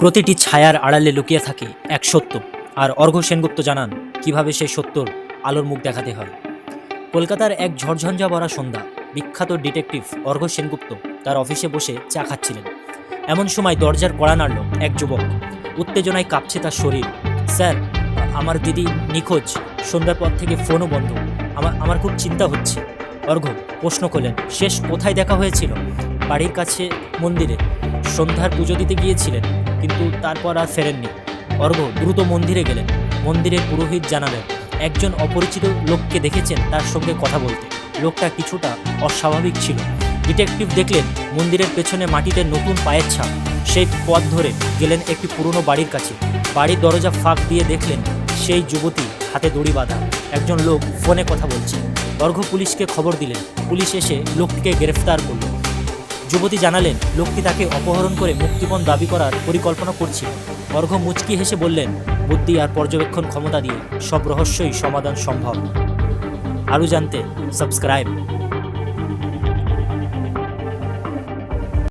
প্রতিটি ছায়ার আড়ালে লুকিয়ে থাকে এক সত্য। আর অর্ঘ সেনগুপ্ত জানান, কীভাবে সেই সত্যর আলোর মুখ দেখাতে হয়। কলকাতার এক ঝড়ঝঞ্ঝা ভরা সন্ধ্যা, বিখ্যাত ডিটেকটিভ অর্ঘ সেনগুপ্ত তার অফিসে বসে চা খাচ্ছিলেন। এমন সময় দরজার কড়া নাড়ল এক যুবক। উত্তেজনায় কাঁপছে তার শরীর। স্যার, আমার দিদি নিখোঁজ। সন্ধ্যার পর থেকে ফোনও বন্ধ। আমার আমার খুব চিন্তা হচ্ছে। অর্ঘ প্রশ্ন করলেন, শেষ কোথায় দেখা হয়েছিল? বাড়ির কাছে, মন্দিরে। সন্ধ্যার পুজো দিতে গিয়েছিলেন, কিন্তু তারপর আর ফেরেননি। অর্ঘ দ্রুত মন্দিরে গেলেন। মন্দিরের পুরোহিত জানালেন, একজন অপরিচিত লোককে দেখেছেন তার সঙ্গে কথা বলতে। লোকটা কিছুটা অস্বাভাবিক ছিল। ডিটেকটিভ দেখলেন, মন্দিরের পেছনে মাটিতে নতুন পায়ের ছাপ। সেই পথ ধরে গেলেন একটি পুরনো বাড়ির কাছে। বাড়ির দরজা ফাঁক দিয়ে দেখলেন, সেই যুবতী হাতে দড়ি বাঁধা। একজন লোক ফোনে কথা বলছে। অর্ঘ পুলিশকে খবর দিলেন। পুলিশ এসে লোকটিকে গ্রেফতার করল। যুবতী জানালেন লোকটি তাকে অপহরণ করে মুক্তিপণ দাবি করার পরিকল্পনা করছে। অর্ঘ মুচকি হেসে বললেন, বুদ্ধি আর পর্যবেক্ষণ ক্ষমতা দিয়ে সব রহস্যই সমাধান সম্ভব। আরও জানতে, সাবস্ক্রাইব।